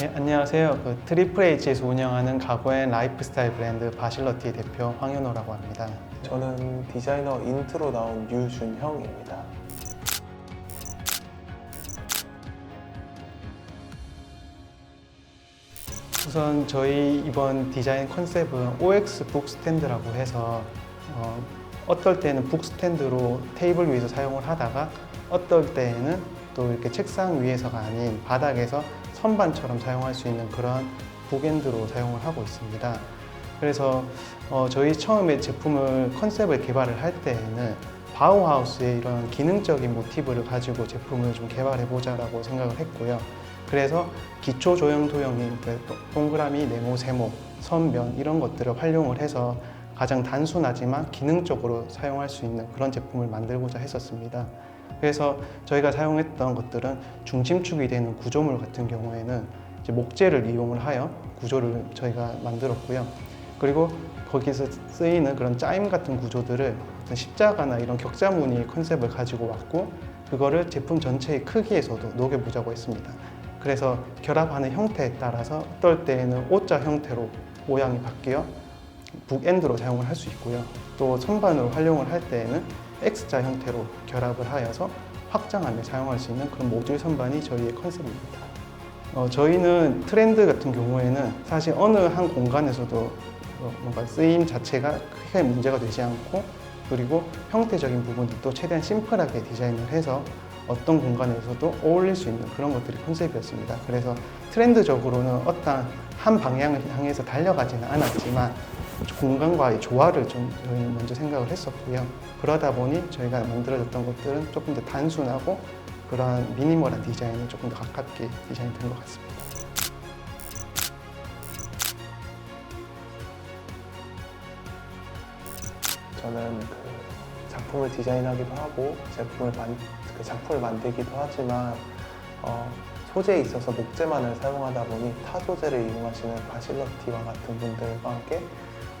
네, 안녕하세요. 그 트리플 H에서 운영하는 가구앤 라이프스타일 브랜드 바실러티 대표 황현호라고 합니다. 저는 디자이너 인트로 나온 유준형입니다. 우선 저희 이번 디자인 컨셉은 OX 북스탠드라고 해서 어, 어떨 때는 북스탠드로 테이블 위에서 사용을 하다가 어떨 때에는 또 이렇게 책상 위에서가 아닌 바닥에서 선반처럼 사용할 수 있는 그런 북엔드로 사용을 하고 있습니다. 그래서 어, 저희 처음에 제품을 컨셉을 개발을 할 때에는 바우하우스의 이런 기능적인 모티브를 가지고 제품을 좀 개발해 보자라고 생각을 했고요. 그래서 기초 조형 도형인 그 동그라미, 네모, 세모, 선면 이런 것들을 활용을 해서 가장 단순하지만 기능적으로 사용할 수 있는 그런 제품을 만들고자 했었습니다. 그래서 저희가 사용했던 것들은 중심축이 되는 구조물 같은 경우에는 목재를 이용을 하여 구조를 저희가 만들었고요. 그리고 거기서 쓰이는 그런 짜임 같은 구조들을 십자가나 이런 격자 무늬 컨셉을 가지고 왔고 그거를 제품 전체의 크기에서도 녹여보자고 했습니다. 그래서 결합하는 형태에 따라서 어떨 때에는 O자 형태로 모양이 바뀌어 북엔드로 사용을 할 수 있고요. 또 선반을 활용을 할 때에는 X자 형태로 결합을 하여서 확장하며 사용할 수 있는 그런 모듈 선반이 저희의 컨셉입니다. 어, 저희는 트렌드 같은 경우에는 사실 어느 한 공간에서도 어, 뭔가 쓰임 자체가 크게 문제가 되지 않고 그리고 형태적인 부분들도 최대한 심플하게 디자인을 해서 어떤 공간에서도 어울릴 수 있는 그런 것들이 컨셉이었습니다. 그래서 트렌드적으로는 어떤 한 방향을 향해서 달려가지는 않았지만 공간과의 조화를 좀 먼저 생각을 했었고요. 그러다 보니 저희가 만들어졌던 것들은 조금 더 단순하고 그러한 미니멀한 디자인에 조금 더 가깝게 디자인된 것 같습니다. 저는 그 작품을 디자인하기도 하고 제품을 만, 그 작품을 만들기도 하지만 어, 소재에 있어서 목재만을 사용하다 보니 타 소재를 이용하시는 바실러티와 같은 분들과 함께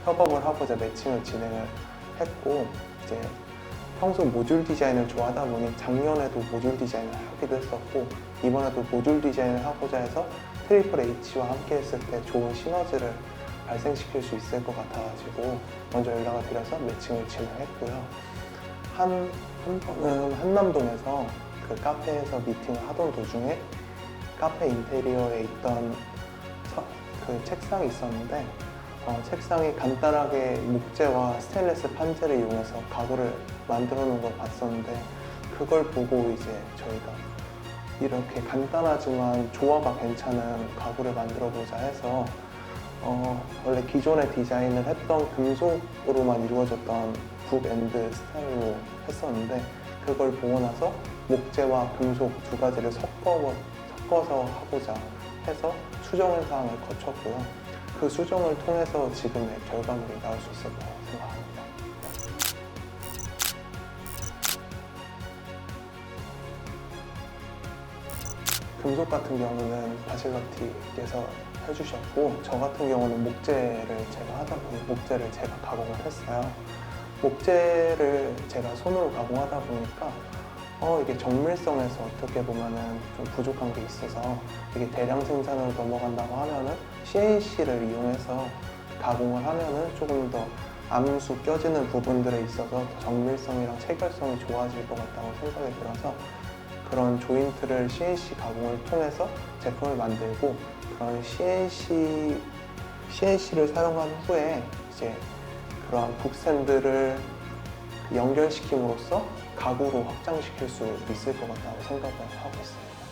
협업을 하고 이제 매칭을 진행을 했고 이제 평소 모듈 디자인을 좋아하다 보니 작년에도 모듈 디자인을 하기도 했었고 이번에도 모듈 디자인을 하고자 해서 트리플 H와 함께 했을 때 좋은 시너지를 발생시킬 수 있을 것 같아가지고 먼저 연락을 드려서 매칭을 진행했고요. 한, 한 번은 한남동에서 그 카페에서 미팅을 하던 도중에 카페 인테리어에 있던 서- 그 책상이 있었는데 어, 책상이 간단하게 목재와 스테인레스 판재를 이용해서 가구를 만들어 놓은 걸 봤었는데 그걸 보고 이제 저희가 이렇게 간단하지만 조화가 괜찮은 가구를 만들어 보자 해서 어, 원래 기존에 디자인을 했던 금속으로만 이루어졌던 북엔드 스타일로 했었는데 그걸 보고 나서 목재와 금속 두 가지를 섞어, 섞어서 하고자 해서 수정을 사항을 거쳤고요. 그 수정을 통해서 지금의 결과물이 나올 수 있을 거라고 생각합니다. 금속 같은 경우는 바실러티께서 해주셨고 저 같은 경우는 목재를 제가 하다 보니 목재를 제가 가공을 했어요. 목재를 제가 손으로 가공하다 보니까 어 이게 정밀성에서 어떻게 보면은 좀 부족한 게 있어서 이게 대량 생산으로 넘어간다고 하면은 CNC를 이용해서 가공을 하면은 조금 더 암수 껴지는 부분들에 있어서 정밀성이랑 체결성이 좋아질 것 같다고 생각이 들어서 그런 조인트를 CNC 가공을 통해서 제품을 만들고 그런 CNC CNC를 사용한 후에 이제 그러한 북샌드를 연결시킴으로써 가구로 확장시킬 수 있을 것 같다고 생각을 하고 있습니다.